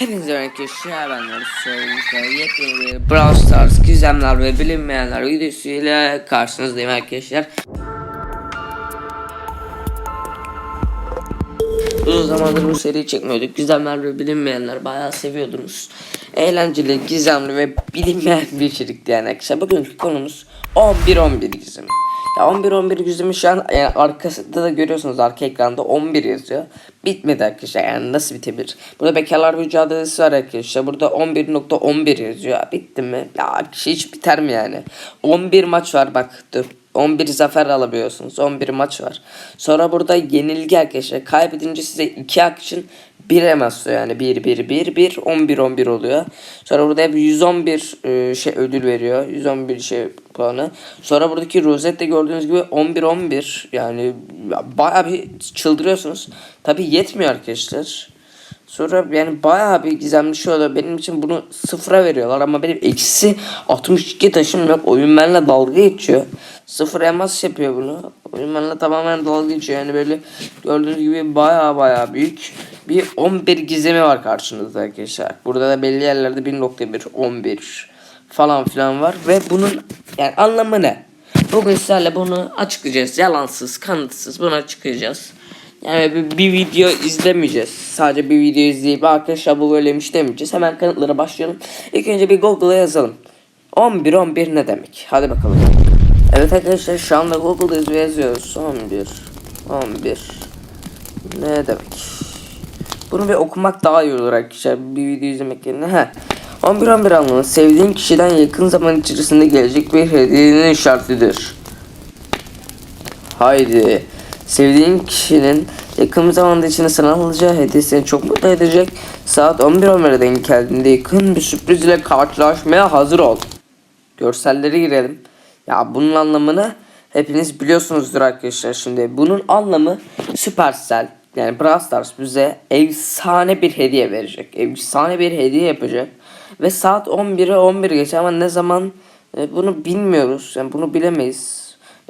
Hepinize arkadaşlar ben Narus Söylemişler Yepyeni bir Brawl Stars gizemler ve bilinmeyenler videosuyla karşınızdayım arkadaşlar Uzun zamandır bu seriyi çekmiyorduk Gizemler ve bilinmeyenler bayağı seviyordunuz Eğlenceli, gizemli ve bilinmeyen bir içerikti yani arkadaşlar Bugünkü konumuz 11-11 gizemi ya 11-11 gizemi şu an yani arkasında da görüyorsunuz arka ekranda 11 yazıyor. Bitmedi arkadaşlar yani nasıl bitebilir? Burada bekarlar mücadelesi var arkadaşlar. Burada 11.11 yazıyor. Ya bitti mi? Ya hiç biter mi yani? 11 maç var bak. 11 zafer alabiliyorsunuz. 11 maç var. Sonra burada yenilgi arkadaşlar. Kaybedince size 2 hak için 1 emasyo yani 1 1 1 1 11 11 oluyor. Sonra burada hep 111 e, şey ödül veriyor. 111 şey puanı. Sonra buradaki rozette gördüğünüz gibi 11 11 yani bayağı bir çıldırıyorsunuz. Tabi yetmiyor arkadaşlar. Sonra yani bayağı bir gizemli şey oluyor. Benim için bunu sıfıra veriyorlar ama benim eksi 62 taşım yok. Oyun benimle dalga geçiyor. Sıfır elmas yapıyor bunu. Oyun benimle tamamen dalga geçiyor. Yani böyle gördüğünüz gibi bayağı bayağı büyük bir 11 gizemi var karşınızda arkadaşlar. Burada da belli yerlerde 1.1, 11 falan filan var. Ve bunun yani anlamı ne? Bugün sizlerle bunu açıklayacağız. Yalansız, kanıtsız bunu açıklayacağız. Yani bir, bir video izlemeyeceğiz. Sadece bir video izleyip arkadaşlar bu böyleymiş demeyeceğiz. Hemen kanıtlara başlayalım. İlk önce bir Google'a yazalım. 11 11 ne demek? Hadi bakalım. Evet arkadaşlar şu anda Google'da yazıyoruz. 11 11 ne demek? Bunu bir okumak daha iyi olur arkadaşlar. Bir video izlemek yerine. Heh. 11 11 anlamı sevdiğin kişiden yakın zaman içerisinde gelecek bir hediyenin işaretidir. Haydi. Sevdiğin kişinin yakın zamanda içine sana alacağı hediye seni çok mutlu edecek. Saat 11.11'e denk geldiğinde yakın bir sürpriz ile karşılaşmaya hazır ol. Görselleri girelim. Ya bunun anlamını hepiniz biliyorsunuzdur arkadaşlar şimdi. Bunun anlamı Supercell yani Brawl Stars bize efsane bir hediye verecek. Efsane bir hediye yapacak. Ve saat 11'e 11 geçe ama ne zaman e, bunu bilmiyoruz. Yani bunu bilemeyiz.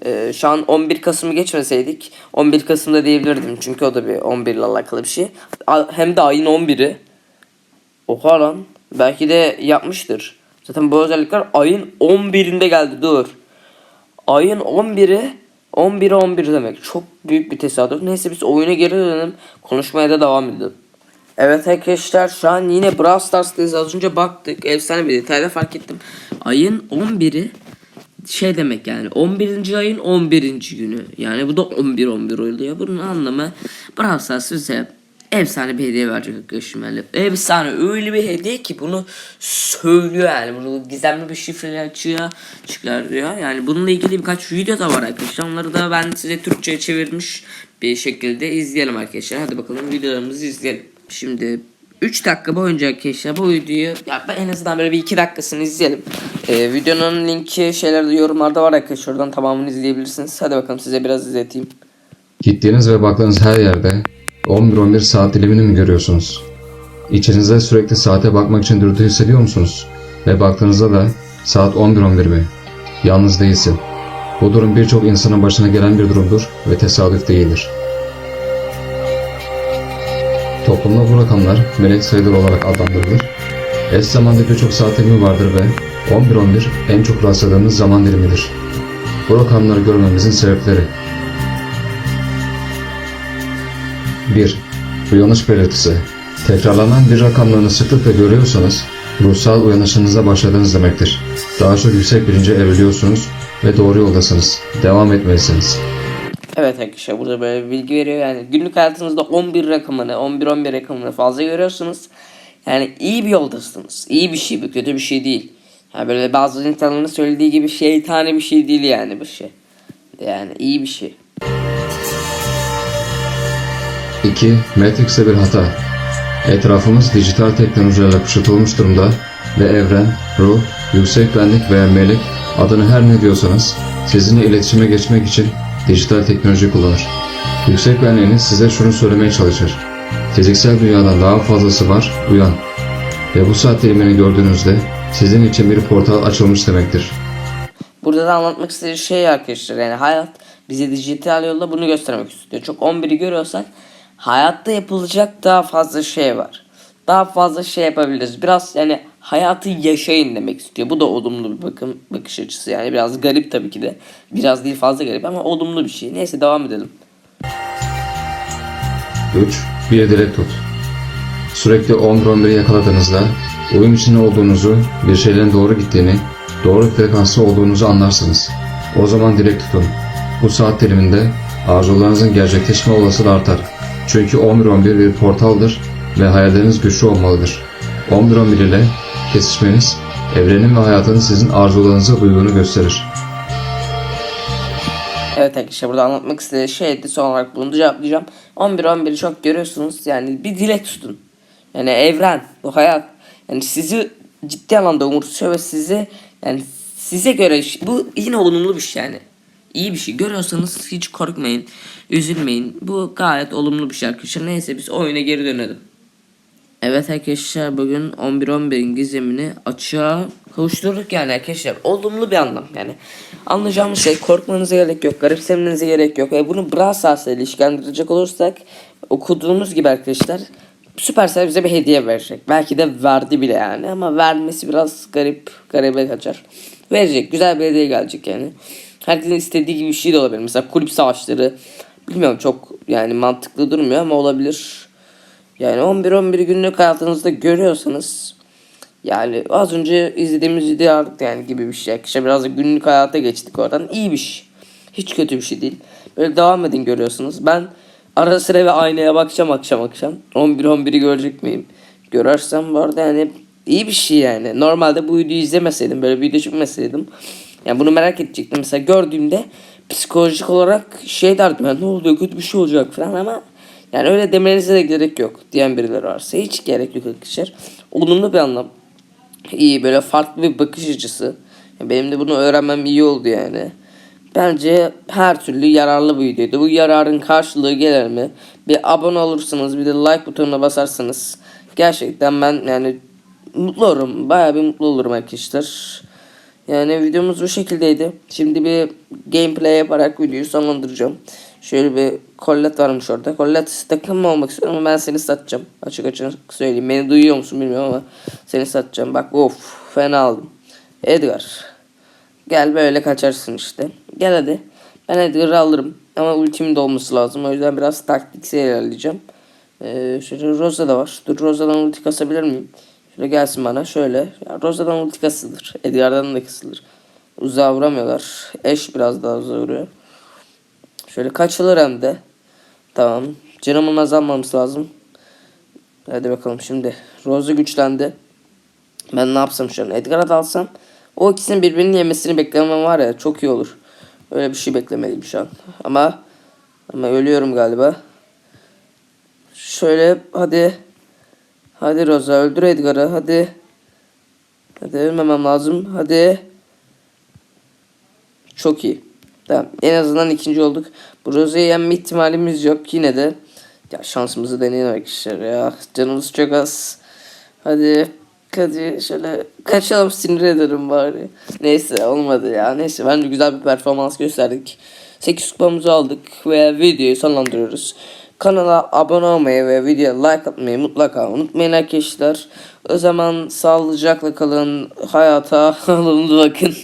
Ee, şu an 11 Kasım'ı geçmeseydik 11 Kasım'da diyebilirdim çünkü o da bir 11 ile alakalı bir şey. Hem de ayın 11'i. Oha lan. Belki de yapmıştır. Zaten bu özellikler ayın 11'inde geldi dur. Ayın 11'i 11'e 11 demek. Çok büyük bir tesadüf. Neyse biz oyuna geri dönelim. Konuşmaya da devam edelim. Evet arkadaşlar şu an yine Brawl Stars'tayız. Az önce baktık. Efsane bir detayda fark ettim. Ayın 11'i şey demek yani 11. ayın 11. günü. Yani bu da 11 11 oluyor. Bunun anlamı Brawl Stars size efsane bir hediye verecek arkadaşım yani. Efsane öyle bir hediye ki bunu söylüyor yani. Bunu gizemli bir şifreyle açıyor çıkarıyor. Yani bununla ilgili birkaç video da var arkadaşlar. Onları da ben size Türkçe'ye çevirmiş bir şekilde izleyelim arkadaşlar. Hadi bakalım videolarımızı izleyelim. Şimdi 3 dakika boyunca arkadaşlar bu videoyu ya ben en azından böyle bir 2 dakikasını izleyelim. Ee, videonun linki şeylerde yorumlarda var arkadaşlar. Oradan tamamını izleyebilirsiniz. Hadi bakalım size biraz izleteyim. Gittiğiniz ve baktığınız her yerde 11-11 saat dilimini mi görüyorsunuz? İçinizde sürekli saate bakmak için dürtü hissediyor musunuz? Ve baktığınızda da saat 11-11 mi? Yalnız değilsin. Bu durum birçok insanın başına gelen bir durumdur ve tesadüf değildir. Toplumda bu rakamlar melek sayıları olarak adlandırılır. Eş zamanda birçok saat dilimi vardır ve 11-11 en çok rastladığımız zaman dilimidir. Bu rakamları görmemizin sebepleri 1. Uyanış belirtisi. Tekrarlanan bir rakamlarını sıklıkla görüyorsanız ruhsal uyanışınıza başladığınız demektir. Daha çok yüksek bilince evriliyorsunuz ve doğru yoldasınız. Devam etmelisiniz. Evet arkadaşlar burada böyle bir bilgi veriyor. Yani günlük hayatınızda 11 rakamını 11-11 rakamını fazla görüyorsunuz. Yani iyi bir yoldasınız. İyi bir şey bu kötü bir şey değil. Yani böyle bazı insanların söylediği gibi şeytani bir şey değil yani bu şey. Yani iyi bir şey. 2. Matrix'te bir hata. Etrafımız dijital teknolojilerle kuşatılmış durumda ve evren, ruh, yüksek benlik veya melek adını her ne diyorsanız sizinle iletişime geçmek için dijital teknoloji kullanır. Yüksek benliğiniz size şunu söylemeye çalışır. Fiziksel dünyadan daha fazlası var, uyan. Ve bu saat dilimini gördüğünüzde sizin için bir portal açılmış demektir. Burada da anlatmak istediği şey arkadaşlar yani hayat bize dijital yolla bunu göstermek istiyor. Çok 11'i görüyorsak hayatta yapılacak daha fazla şey var. daha fazla şey yapabiliriz. Biraz yani hayatı yaşayın demek istiyor. Bu da olumlu bir bakım bakış açısı yani biraz garip tabii ki de. Biraz değil fazla garip ama olumlu bir şey. Neyse devam edelim. 3. Bir dilek tut. Sürekli 11-11'i yakaladığınızda uyum içinde olduğunuzu, bir şeylerin doğru gittiğini, doğru frekanslı olduğunuzu anlarsınız. O zaman dilek tutun. Bu saat diliminde arzularınızın gerçekleşme olasılığı artar. Çünkü 11-11 bir portaldır ve hayalleriniz güçlü olmalıdır. 11-11 ile kesişmeniz, evrenin ve hayatın sizin arzularınıza uyduğunu gösterir. Evet arkadaşlar burada anlatmak istediği şeydi. Son olarak bunu cevaplayacağım. 11-11'i çok görüyorsunuz. Yani bir dilek tutun. Yani evren, bu hayat. Yani sizi ciddi anlamda umursuyor ve sizi yani size göre bu yine olumlu bir şey yani. İyi bir şey. Görüyorsanız hiç korkmayın. Üzülmeyin. Bu gayet olumlu bir şey arkadaşlar. Neyse biz oyuna geri dönelim. Evet arkadaşlar bugün 11-11'in gizemini açığa kavuşturduk yani arkadaşlar. Olumlu bir anlam yani. Anlayacağımız şey korkmanıza gerek yok. Garipsemenize gerek yok. Ve bunu Brawl Stars'la ilişkilendirecek olursak okuduğumuz gibi arkadaşlar Supercell bize bir hediye verecek. Belki de verdi bile yani ama vermesi biraz garip, garibe kaçar. Verecek. Güzel bir hediye gelecek yani. Herkesin istediği gibi bir şey de olabilir. Mesela kulüp savaşları. Bilmiyorum çok yani mantıklı durmuyor ama olabilir. Yani 11-11 günlük hayatınızda görüyorsanız yani az önce izlediğimiz video yani gibi bir şey. İşte biraz da günlük hayata geçtik oradan. İyi bir şey. Hiç kötü bir şey değil. Böyle devam edin görüyorsunuz. Ben ara sıra ve aynaya bakacağım akşam akşam. 11-11'i görecek miyim? Görersem bu arada yani iyi bir şey yani. Normalde bu videoyu izlemeseydim böyle bir video çekmeseydim. Yani bunu merak edecektim. Mesela gördüğümde psikolojik olarak şey derdim. Yani, ne oluyor kötü bir şey olacak falan ama yani öyle demenize de gerek yok diyen birileri varsa hiç gerek yok arkadaşlar. Olumlu bir anlam. İyi böyle farklı bir bakış açısı. Yani benim de bunu öğrenmem iyi oldu yani. Bence her türlü yararlı bir videoydu. Bu yararın karşılığı gelir mi? Bir abone olursanız bir de like butonuna basarsanız gerçekten ben yani mutlu olurum. Bayağı bir mutlu olurum arkadaşlar. Yani videomuz bu şekildeydi. Şimdi bir gameplay yaparak videoyu sonlandıracağım. Şöyle bir kollet varmış orada. Kollet takım mı olmak istiyorum ama ben seni satacağım. Açık açık söyleyeyim. Beni duyuyor musun bilmiyorum ama seni satacağım. Bak of fena aldım. Edgar. Gel böyle kaçarsın işte. Gel hadi. Ben Edgar'ı alırım. Ama ultimin de olması lazım. O yüzden biraz taktiksel ilerleyeceğim. Ee, şöyle Rosa da var. Dur Rosa'dan ulti kasabilir miyim? Şöyle gelsin bana. Şöyle. Ya Rosa'dan ulti kasılır. Edgar'dan da kasılır. Uzağa vuramıyorlar. Eş biraz daha uzağa vuruyor. Şöyle kaçılır hem de. Tamam. Canımın azalmaması lazım. Hadi bakalım şimdi. Rose güçlendi. Ben ne yapsam şu an? Edgar'a dalsam. O ikisinin birbirini yemesini beklemem var ya çok iyi olur. Öyle bir şey beklemeliyim şu an. Ama ama ölüyorum galiba. Şöyle hadi. Hadi Rosa öldür Edgar'ı hadi. Hadi ölmemem lazım. Hadi. Çok iyi. Tamam. En azından ikinci olduk. Bu Rose'yi yenme ihtimalimiz yok. Yine de ya şansımızı deneyelim arkadaşlar ya. Canımız çok az. Hadi. Hadi şöyle kaçalım sinir ederim bari. Neyse olmadı ya. Neyse bence güzel bir performans gösterdik. 8 kupamızı aldık ve videoyu sonlandırıyoruz. Kanala abone olmayı ve videoya like atmayı mutlaka unutmayın arkadaşlar. O zaman sağlıcakla kalın. Hayata alın bakın.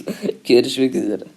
Görüşmek üzere.